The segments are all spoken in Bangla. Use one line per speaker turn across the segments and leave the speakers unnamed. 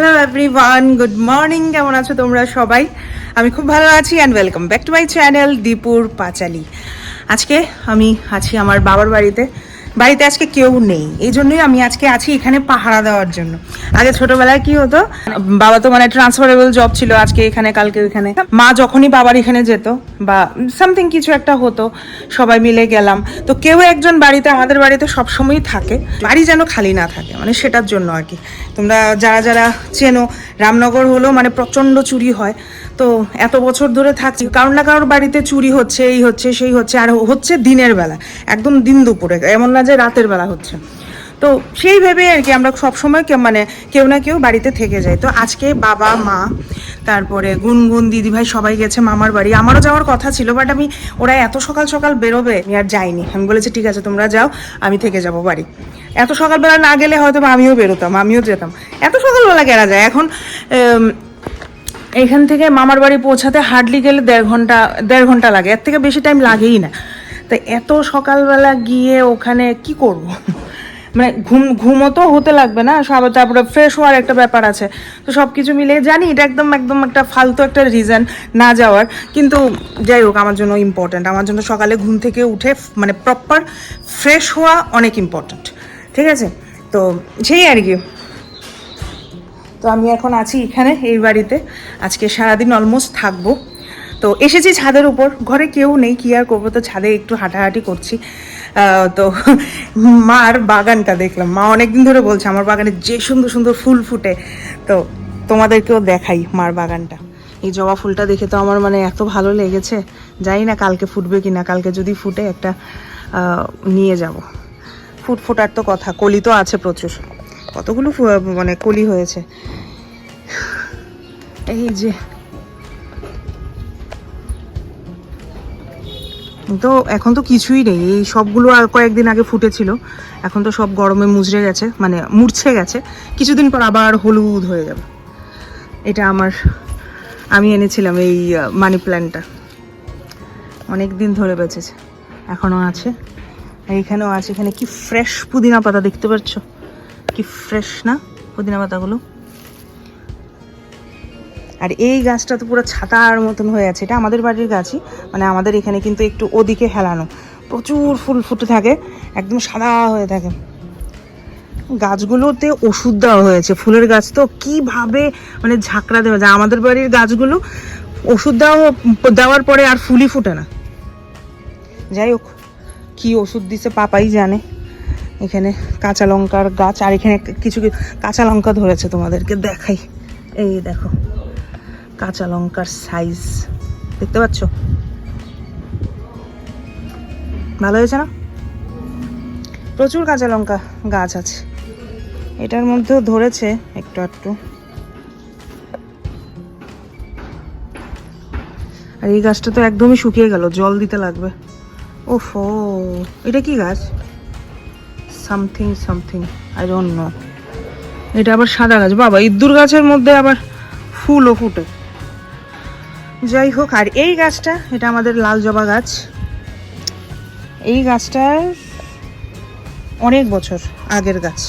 হ্যালো এভরিওয়ান গুড মর্নিং কেমন আছো তোমরা সবাই? আমি খুব ভালো আছি and welcome back to my channel দীপুর পাঁচালি আজকে আমি আছি আমার বাবার বাড়িতে। বাড়িতে আজকে কেউ নেই। এই জন্যই আমি আজকে আছি এখানে পাহারা দেওয়ার জন্য। আগে ছোটবেলায় কি হতো, বাবা তো মানে ট্রান্সফারেবল জব ছিল আজকে এখানে, কালকে এখানে। মা যখনই বাবার এখানে যেত বা সামথিং কিছু একটা হতো, সবাই মিলে গেলাম। তো কেউ একজন বাড়িতে, আমাদের বাড়িতে সবসময়ই থাকে। বাড়ি যেন খালি না থাকে মানে সেটার জন্য আর কি। তোমরা যারা যারা চেনো, রামনগর হলো মানে প্রচণ্ড চুরি হয়। তো এত বছর ধরে থাকছি কারোর না কারোর বাড়িতে চুরি হচ্ছে, এই হচ্ছে, সেই হচ্ছে, আর হচ্ছে দিনের বেলা, একদম দিন দুপুরে, এমন না যে রাতের বেলা হচ্ছে। তো সেই ভেবে আর কি আমরা সবসময় মানে কেউ না কেউ বাড়িতে থেকে যাই। তো আজকে বাবা, মা, তারপরে গুনগুন, দিদিভাই সবাই গেছে মামার বাড়ি। আমারও যাওয়ার কথা ছিল বাট আমি ওরা এত সকাল সকাল বেরোবে, আমি আর যাইনি। আমি বলেছি, ঠিক আছে, তোমরা যাও, আমি থেকে যাব বাড়ি। এত সকালবেলা না গেলে হয়তো আমিও বেরোতাম, আমিও যেতাম। এত সকালবেলা কেনা যায়। এখন এখান থেকে মামার বাড়ি পৌঁছাতে হার্ডলি গেলে দেড় ঘণ্টা দেড় ঘণ্টা লাগে। এর থেকে বেশি টাইম লাগেই না। তো এত সকালবেলা গিয়ে ওখানে কি করব? মানে ঘুম, ঘুমও তো হতে লাগবে না। সব তারপরে ফ্রেশ হওয়ার একটা ব্যাপার আছে। তো সব কিছু মিলে জানি এটা একদম একদম একটা ফালতু একটা রিজন না যাওয়ার। কিন্তু যাই হোক, আমার জন্য ইম্পর্ট্যান্ট আমার জন্য সকালে ঘুম থেকে উঠে মানে প্রপার ফ্রেশ হওয়া অনেক ইম্পর্ট্যান্ট ঠিক আছে? তো সেই আর কি। তো আমি এখন আছি এখানে, এই বাড়িতে। আজকে সারাদিন অলমোস্ট থাকব। তো এসেছি ছাদের উপর। ঘরে কেউ নেই, কি আর করব? তো ছাদে একটু হাঁটাহাঁটি করছি। তো মার বাগানটা দেখলাম। মা অনেকদিন ধরে বলছে, আমার বাগানে যে সুন্দর সুন্দর ফুল ফুটে। তো তোমাদেরকেও দেখাই মার বাগানটা। এই জবা ফুলটা দেখে তো আমার মানে এত ভালো লেগেছে। জানি না কালকে ফুটবে কি না কালকে যদি ফুটে একটা নিয়ে যাব। ফুট ফোটার তো কথা, কলি তো আছে প্রচুর। কতগুলো মানে কলি হয়েছে। এই যে। তো এখন তো কিছুই নেই। এই সবগুলো আর কয়েকদিন আগে ফুটেছিল। এখন তো সব গরমে মুজড়ে গেছে মানে মুড়ছে গেছে। কিছুদিন পর আবার হলুদ হয়ে যাবে। এটা আমার, আমি এনেছিলাম এই মানি প্ল্যান্টটা অনেক দিন ধরে বেঁচেছে। এখনও আছে। আর এখানেও আছে। এখানে কি ফ্রেশ পুদিনা পাতা দেখতে পাচ্ছ? কি ফ্রেশ না, পুদিনা পাতাগুলো? আর এই গাছটা তো পুরো ছাতার মতন হয়ে আছে, এটা আমাদের বাড়ির গাছই মানে আমাদের এখানে কিন্তু একটু ওদিকে হেলানো। প্রচুর ফুল ফুটে থাকে, একদম সাদা হয়ে থাকে। গাছগুলোতে ওষুধ দেওয়া হয়েছে, ফুলের গাছ তো কীভাবে মানে ঝাঁকড়া দেওয়া যায়। আমাদের বাড়ির গাছগুলো ওষুধ দেওয়া দেওয়ার পরে আর ফুলই ফুটে না। যাই হোক, কী ওষুধ দিছে পাপাই জানে। এখানে কাঁচা লঙ্কার গাছ, আর এখানে কিছু কাঁচা লঙ্কা ধরেছে তোমাদেরকে দেখাই। এই দেখো, কাঁচা লঙ্কার সাইজ দেখতে পাচ্ছ? ভালো হয়েছে না? প্রচুর কাঁচা লঙ্কা গাছ আছে। এটার মধ্যেও ধরেছে একটু একটু আর এই গাছটা তো একদমই শুকিয়ে গেল, জল দিতে লাগবে। ওফো, এটা কি গাছ? Something something I don't know এটা আবার সাদা গাছ। বাবা ইদ্দুর গাছের মধ্যে আবার ফুলও ফুটে। যাই হোক, আর এই গাছটা, এটা আমাদের লাল জবা গাছ। এই গাছটার অনেক বছর আগের গাছ।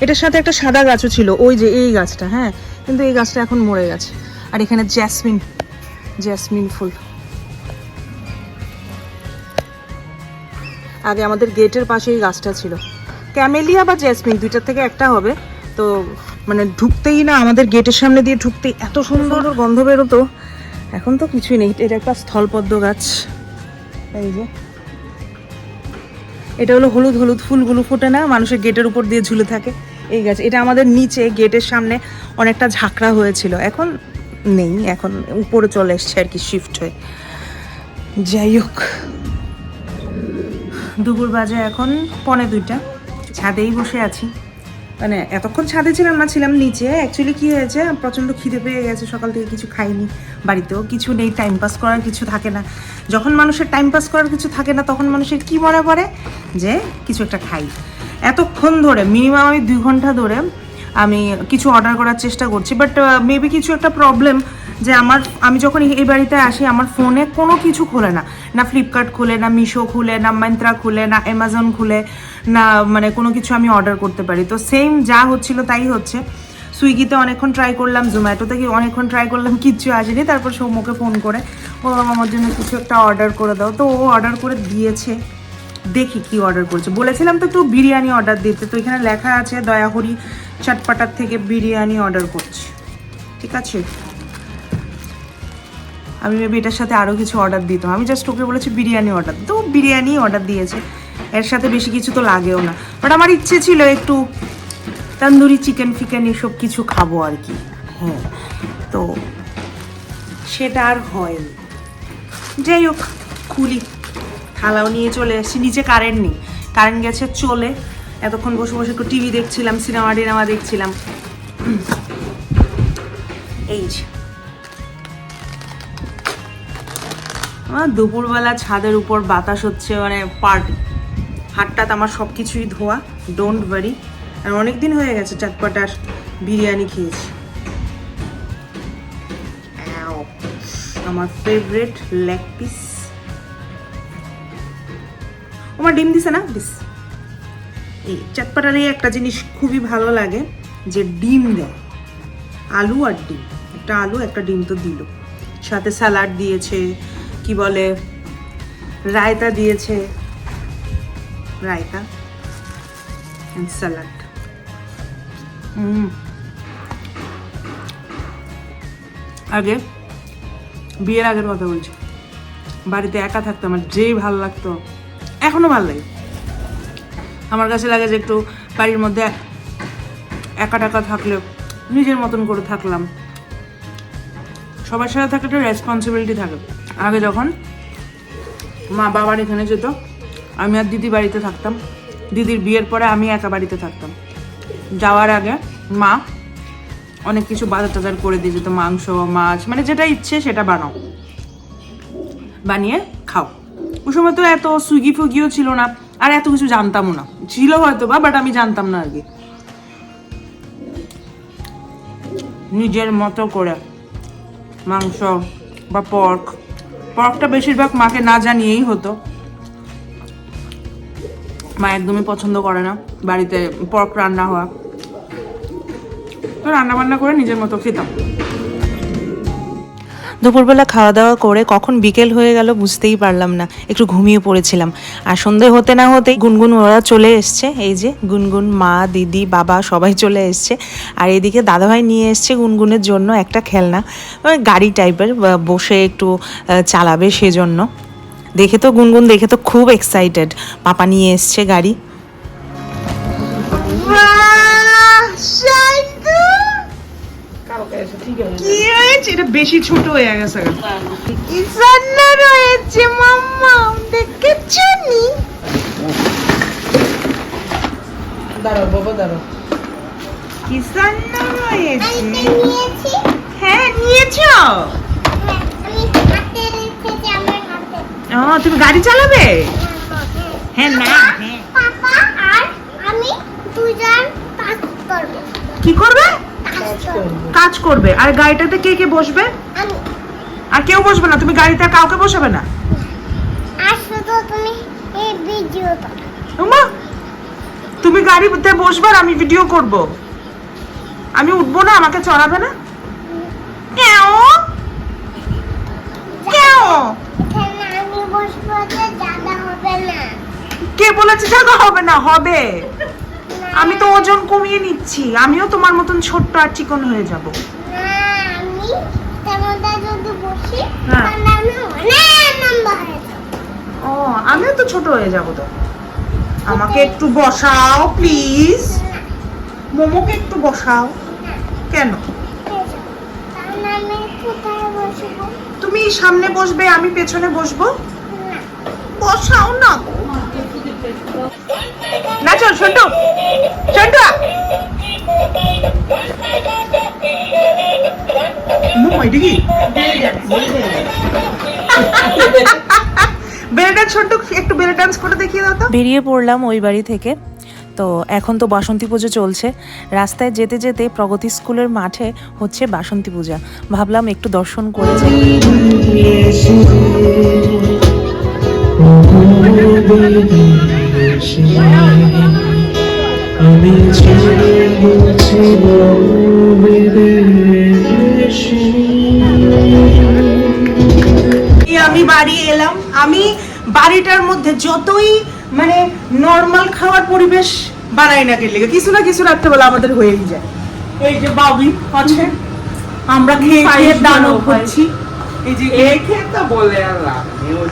এটার সাথে একটা সাদা গাছও ছিল, ওই যে এই গাছটা হ্যাঁ? কিন্তু এই গাছটা এখন মরে গেছে। আর এখানে জ্যাসমিন জ্যাসমিন ফুল। আগে আমাদের গেটের পাশে এই গাছটা ছিল। ক্যামেলিয়া বা জ্যাসমিন দুইটার থেকে একটা হবে। তো মানে ঢুকতেই না, আমাদের গেটের সামনে দিয়ে ঢুকতেই এত সুন্দর গন্ধ বেরোতো। এখন তো কিছুই নেই, এটা একটা স্থলপদ্ম গাছ। এই যে। এটা হলো হলুদ হলুদ ফুলগুলো ফোটে না, মানুষের গেটের উপর দিয়ে ঝুলে থাকে এই গাছ। এটা আমাদের নিচে, গেটের সামনে অনেকটা ঝাঁকড়া হয়েছিল। এখন নেই, এখন উপরে চলে এসছে আর কি শিফট হয়ে। যাই হোক। দুপুর বাজে এখন, পনে দুইটা। ছাদেই বসে আছি। মানে এতক্ষণ ছাদে ছিলাম না, ছিলাম নিচে। অ্যাকচুয়ালি কী হয়েছে, প্রচণ্ড খিদে পেয়ে গেছে, সকাল থেকে কিছু খাইনি বাড়িতেও। কিছু নেই টাইম পাস করার কিছু থাকে না। যখন মানুষের টাইম পাস করার কিছু থাকে না, তখন মানুষের কি মনে পড়ে? যে কিছু একটা খাই। এতক্ষণ ধরে মিনিমাম আমি দুই ঘণ্টা ধরে আমি কিছু অর্ডার করার চেষ্টা করছি বাট মেবি কিছু একটা প্রবলেম যে আমার, আমি যখন এই বাড়িতে আসি, আমার ফোনে কোনো কিছু খোলে না। না ফ্লিপকার্ট খুলে, না মিশো খুলে, না মাইন্ত্রা খুলে, না অ্যামাজন খুলে, না মানে কোনো কিছু আমি অর্ডার করতে পারি। তো সেম যা হচ্ছিল তাই হচ্ছে। সুইগিতে অনেকক্ষণ ট্রাই করলাম জোম্যাটোতে কি অনেকক্ষণ ট্রাই করলাম, কিচ্ছু আসেনি। তারপর সৌম্যকে ফোন করে, বললাম, আমার জন্য কিছু একটা অর্ডার করে দাও। তো ও অর্ডার করে দিয়েছে। দেখি কি অর্ডার করেছে। বলেছিলাম তো একটু বিরিয়ানি অর্ডার দিতে। তো এখানে লেখা আছে, দয়াহরি চটপাটার থেকে বিরিয়ানি অর্ডার করছি। ঠিক আছে? আমি ভেবে এটার সাথে আরও কিছু অর্ডার দিতাম। আমি জাস্ট ওকে বলেছি, বিরিয়ানি অর্ডার তো বিরিয়ানি অর্ডার দিয়েছে। এর সাথে বেশি কিছু তো লাগেও না। বাট আমার ইচ্ছে ছিল একটু তন্দুরি চিকেন ফিকেন এসব কিছু খাব আর কি। হ্যাঁ তো সেটা আর হয়নি। যাই হোক, খুলি। থালাও নিয়ে চলে এসেছি। নিচে কারেন্ট নেই। কারেন্ট গেছে চলে। এতক্ষণ বসে বসে একটু টিভি দেখছিলাম সিনেমা টিনেমা দেখছিলাম। এই আমার দুপুরবেলা ছাদের উপর বাতাস হচ্ছে মানে পার্টি হাটটাত আমার সব কিছুই ধোয়া ডোন্ট ওয়ারি আর অনেক দিন হয়ে গেছে চটপটার বিরিয়ানি খেয়েছি. আমার ফেভারেট লেগ পিস আমার ডিম দিছে না? দিস। এই চটপটারে একটা জিনিস খুবই ভালো লাগে, যে ডিম দেয়। আলু আর ডিম। একটা আলু, একটা ডিম তো দিল। সাথে স্যালাড দিয়েছে, কি বলে, রায়তা দিয়েছে। Raita and salad. আগে, বিয়ের আগের কথা বলছি। বাড়িতে একা থাকতো আমার যেই ভালো লাগতো এখনও ভালো লাগে। আমার কাছে লাগে যে একটু বাড়ির মধ্যে একা টাকা থাকলে নিজের মতন করে থাকলাম। সবার সাথে থাকলে একটা রেসপন্সিবিলিটি থাকে। আগে যখন মা বাবার এখানে যেত, আমি আর দিদি বাড়িতে থাকতাম। দিদির বিয়ের পরে আমি একা বাড়িতে থাকতাম। যাওয়ার আগে মা অনেক কিছু বাজার টাজার করে দিয়ে যেত, মাংস, মাছ মানে যেটা ইচ্ছে সেটা বানাও। বানিয়ে খাও। ওই সময় তো এত সুইগি ফুগিও ছিল না, আর এত কিছু জানতামও না। ছিল হয়তো বা বাট আমি জানতাম না আর কি। নিজের মতো করে মাংস বা পর্ক পর্কটা বেশিরভাগ মাকে না জানিয়েই হতো। মা একদমই পছন্দ করে না বাড়িতে পর্ক রান্না হওয়া। তো রান্না বান্না করে নিজের মতো খেতাম।
দুপুরবেলা খাওয়া দাওয়া করে কখন বিকেল হয়ে গেল বুঝতেই পারলাম না। একটু ঘুমিয়ে পড়েছিলাম। আর সন্ধে হতে না হতেই গুনগুন ওরা চলে এসছে। এই যে গুনগুন, মা, দিদি, বাবা সবাই চলে এসছে। আর এদিকে দাদাভাই নিয়ে এসছে গুনগুনের জন্য একটা খেলনা। গাড়ি টাইপের বসে একটু চালাবে সেজন্য। দেখে তো গুনগুন, দেখে তো খুব এক্সাইটেড পাপা নিয়ে এসছে গাড়ি।
কি হয়েছে? এটা বেশি ছোট হয়ে গেছে।
ইসান্না রয়েছে মাম্মা। দেখেছ নি?
দাঁড়াও বাবা দাঁড়াও। কিসান্না রয়েছে।
নিয়েছো। আমি হাতে রেখেছি আমার হাতে
ও তুমি গাড়ি চালাবে? হ্যাঁ না হ্যাঁ।
পাপা আর আমি দুজন কাজ করব।
কি করবে?
কাজ করবে?
আর গাড়িটাতে কে কে বসবে?
আমি।
আর কেউ বসবে না? তুমি গাড়িতে কাউকে বসাবে না?
তুমি এই ভিডিওটা
তুমি গাড়িতে বসবে আর আমি ভিডিও করব। আমি উঠবো না? আমাকে চড়াবে না? কেউ কে বলেছে জায়গা হবে না? হবে। আমি তো ওজন কমিয়ে নিচ্ছি। আমিও তোমার মতন ছোট্ট আর চিকন হয়ে যাব। হ্যাঁ। ও, আমিও তো ছোট হয়ে যাব তো। আমাকে একটু বসাও প্লিজ মোমোকে একটু বসাও। কেন? তুমি সামনে বসবে, আমি পেছনে বসবো? বসাও না। গো। না চল সন্টু। সন্টু ডান্স সন্টু একটু বেলে ডান্স করে দেখিয়ে দাও তো।
বেরিয়ে পড়লাম ওই বাড়ি থেকে। তো এখন তো বাসন্তী পুজো চলছে। রাস্তায় যেতে যেতে প্রগতি স্কুলের মাঠে হচ্ছে বাসন্তী পূজা। ভাবলাম একটু দর্শন করে যাই।
আমি ছেড়ে গেছিলাম
আমি বাড়ি এলাম। আমি বাড়িটার মধ্যে যতই মানে নর্মাল খাওয়ার পরিবেশ বানাই না গেলে কিছু না কিছু রাত্রেবেলা আমাদের হয়েই যায়। এই যে বাবি আছে আমরা খেয়ে খেয়ে দানব হচ্ছি। এই যে
একে তো বলে আর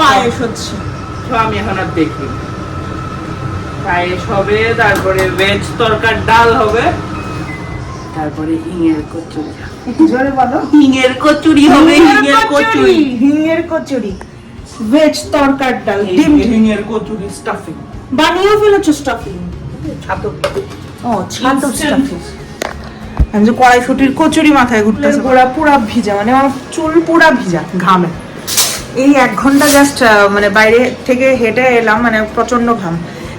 পায়েস হচ্ছে।
আমি এখন আর দেখি। পায়েস হবে তারপরে ভেজ তরকার ডাল হবে। তারপরে হিঙের কচুরি।
জোরে বলো।
হিঙের কচুরি হবে হিঙের কচুরি
হিঙের কচুরি। ভেজ তরকার ডাল ডিম
হিঙের কচুরি স্টাফিং
বানিয়ে ফেলেছো স্টাফিং
ছাতু
ও ছাতু
Instant.
স্টাফিং আমি যে কড়াইশুটির কচুরি মাথায় ঘুরতেছে পুরা পুরা ভিজা মানে আমার চুল পুরা ভিজা ঘামে। এই এক ঘণ্টা জাস্ট মানে বাইরে থেকে হেঁটে এলাম মানে প্রচণ্ড ঘাম।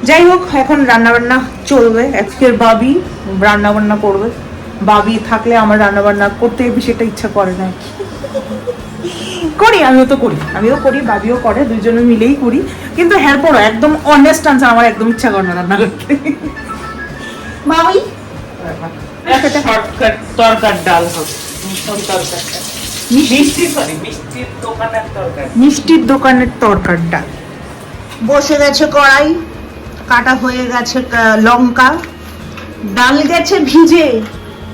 যাই হোক এখন রান্না বান্না চলবে। আজকের বাবি রান্না বান্না করবে। বাবি থাকলে আমার রান্না বান্না করতে বেশি একটা ইচ্ছা করে না করি আমিও তো করি। আমিও করি বাবিও করে দুজনে মিলেই করি। কিন্তু হ্যাঁ পড়ো একদম অনেস্ট আনসার আমার একদম ইচ্ছা করে না রান্না করতে। বাবি?
শর্টকাট তরকার ডাল হবে। তরকারি
মিষ্টির দোকানের তরকার। ডাল বসে গেছে কড়াই কাটা হয়ে গেছে লঙ্কা। ডাল গেছে ভিজে।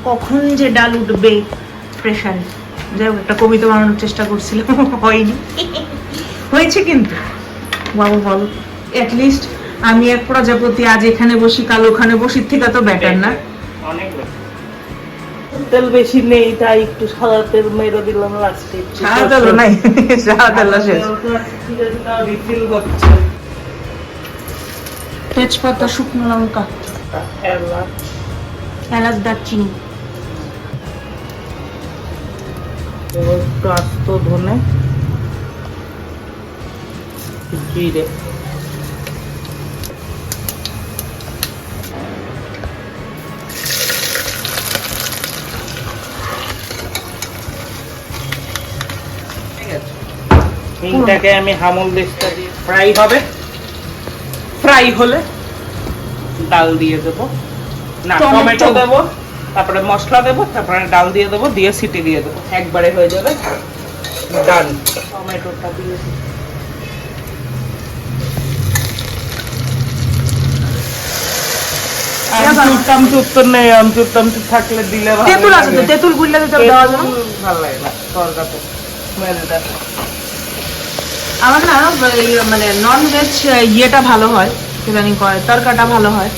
কখন যে ডাল উঠবে প্রেশারে যাই হোক একটা কবিতা বানানোর চেষ্টা করছিলাম হয়নি। হয়েছে কিন্তু। বাবু বলো। অ্যাটলিস্ট আমি এক প্রজাপতি আজ এখানে বসি কাল ওখানে বসি থেকে তো বেটার না।
অনেক। তেল বেশি নেই তাই একটু সাদা তেল মেরে দিলাম লাস্টে
সারা তেল নাই সারা তেল শেষ।
রিফিল করছে
তেজপাতা শুকনো লঙ্কা।
এলাচ
এলাচ দারচিনি।
একটু আস্ত ধনে জিরে। হিংটাকে আমি হামল দিস্তা দিয়ে ফ্রাই হবে। ফ্রাই হলে ডাল দিয়ে দেবো। না
টমেটো।
দেবো তারপরে মশলা দেবো তারপরে ডাল দিয়ে দেবো দিয়ে সিটি দিয়ে দেবো। একবারে হয়ে যাবে ডাল টমেটোটা দিয়ে থাকলে দিলে ভালো
তেঁতুল আছে
লাগে।
তেঁতুল গুললে তো দেওয়া যাবে
ভালো লাগে না তরকাতে
আমার না মানে নন ভেজ ইয়েটা ভালো হয় ইদানিং করে তরকাটা ভালো হয়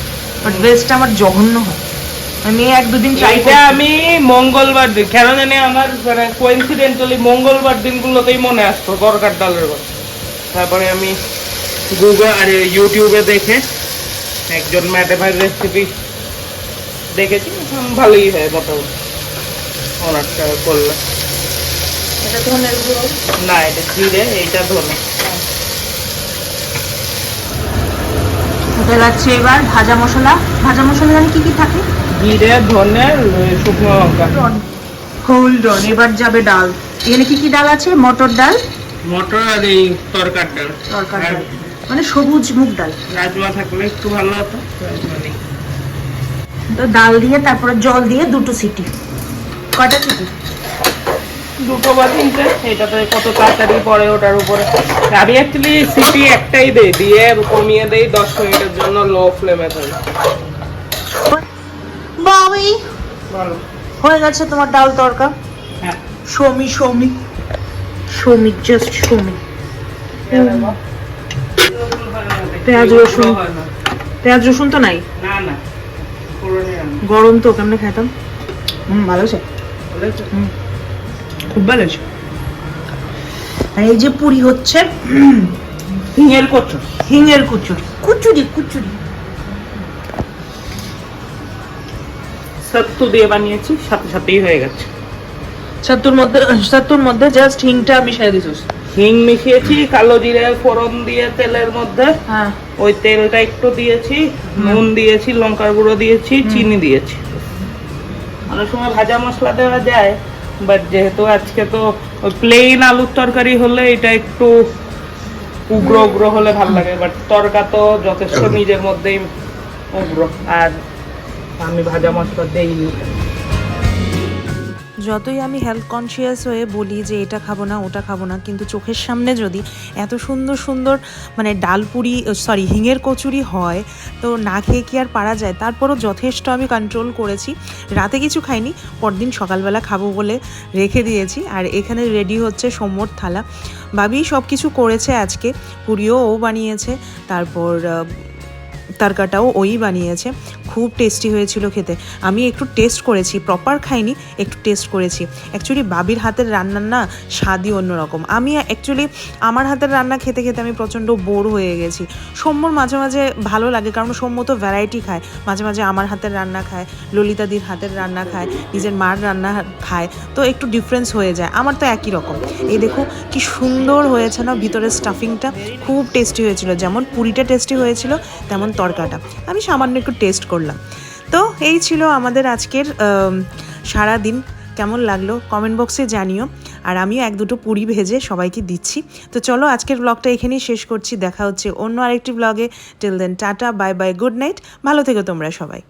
বাট ভেজটা আমার জঘন্য হয়। আমি এক দুদিন ট্রাই
এইটা আমি মঙ্গলবার দিন কেন জানি আমার মানে কোইন্সিডেন্টালি মঙ্গলবার দিনগুলোতেই মনে আসতো তরকার ডালের কথা। তারপরে আমি গুগল আর ইউটিউবে দেখে একজন ম্যাডামের রেসিপি দেখেছি ভালোই হয় মোটামুটি। ওনারটা করলে
এটা ধনের গুঁড়ো?
না এটা জিরে এইটা ধনে।
যাচ্ছে এবার? ভাজা মশলা? ভাজা মশলা জানি কি কি থাকে?
জিরে ধনে শুকনো লঙ্কা।
হোল্ড অন এবার যাবে ডাল। এখানে কি কি ডাল আছে? মটর ডাল?
মটর আর এই তরকার ডাল।
তরকার ডাল। মানে সবুজ মুগ ডাল।
রাজমা থাকলে একটু ভালো হতো রাজমা নেই।
তো ডাল দিয়ে তারপরে জল দিয়ে দুটো সিটি। কয়টা সিটি?
দুটো বা তিনটে এটাতে কত তাড়াতাড়ি পরে ওটার উপরে। আমি অ্যাকচুয়ালি সিটি একটাই দেই দিয়ে কমিয়ে দেই দশ মিনিটের জন্য লো ফ্লেমে থাকে
বাবি হয়ে গেছে তোমার ডাল তরকা?
হ্যাঁ।
সমি সমি সমি জাস্ট সমি পেঁয়াজ রসুন। পেঁয়াজ রসুন তো নাই?
না না।
গরম তো কেমনে খাইতাম? হুম ভালো আছে
বুঝেছ?
খুব ভালো আছে আর এই যে পুরি হচ্ছে
হিঙের
হিঙের কুচুরি কুচুরি কুচুরি।
সত্তু দিয়ে বানিয়েছি সাথে সাথেই হয়ে গেছে।
ছাত্তুর মধ্যে ছাত্তুর মধ্যে জাস্ট হিংটা দিছিস
হিং মিশিয়েছি কালো জিরে ফোড়ন দিয়ে তেলের মধ্যে।
হ্যাঁ।
ওই তেলটা একটু দিয়েছি নুন দিয়েছি লঙ্কার গুঁড়ো দিয়েছি চিনি দিয়েছি। অনেক সময় ভাজা মশলা দেওয়া যায় বাট যেহেতু আজকে তো প্লেন আলুর তরকারি হলে এটা একটু উগ্র উগ্র হলে ভালো লাগে বাট তরকা তো যথেষ্ট নিজের মধ্যেই উগ্র। আর আমি ভাজা মশলা দেইনি।
যতই আমি হেলথ কনসিয়াস হয়ে বলি যে এটা খাব না, ওটা খাব না, কিন্তু চোখের সামনে যদি এত সুন্দর সুন্দর মানে ডালপুরি সরি হিঙের কচুরি হয়, তো না খেয়ে কি আর পারা যায়? তারপরও যথেষ্ট আমি কন্ট্রোল করেছি। রাতে কিছু খাইনি, পরদিন সকালবেলা খাব বলে রেখে দিয়েছি। আর এখানে রেডি হচ্ছে সোমর থালা। বাবি সব কিছু করেছে আজকে, পুরিও ও বানিয়েছে। তারপর তরকাটাও ওই বানিয়েছে। খুব টেস্টি হয়েছিল খেতে। আমি একটু টেস্ট করেছি প্রপার খাইনি, একটু টেস্ট করেছি। অ্যাকচুয়ালি বাবির হাতের রান্নার না স্বাদই অন্যরকম। আমি অ্যাকচুয়ালি আমার হাতের রান্না খেতে খেতে আমি প্রচণ্ড বোর হয়ে গেছি। সৌম্যর মাঝে মাঝে ভালো লাগে, কারণ সৌম্য তো ভ্যারাইটি খায়। মাঝে মাঝে আমার হাতের রান্না খায়, ললিতাদির হাতের রান্না খায়, নিজের মার রান্না খায়, তো একটু ডিফারেন্স হয়ে যায়। আমার তো একই রকম। এই দেখো, কি সুন্দর হয়েছে না ভিতরের স্টাফিংটা খুব টেস্টি হয়েছিল। যেমন পুরিটা টেস্টি হয়েছিল, তেমন তরকাটা। আমি সামান্য একটু টেস্ট করলাম। তো এই ছিল আমাদের আজকের সারা দিন কেমন লাগল কমেন্ট বক্সে জানিও। আর আমিও এক দুটো পুরি ভেজে সবাইকে দিচ্ছি। তো চলো আজকের ব্লগটা এখানেই শেষ করছি। দেখা হচ্ছে অন্য আরেকটি ব্লগে till then tata bye bye good night ভালো থেকো তোমরা সবাই।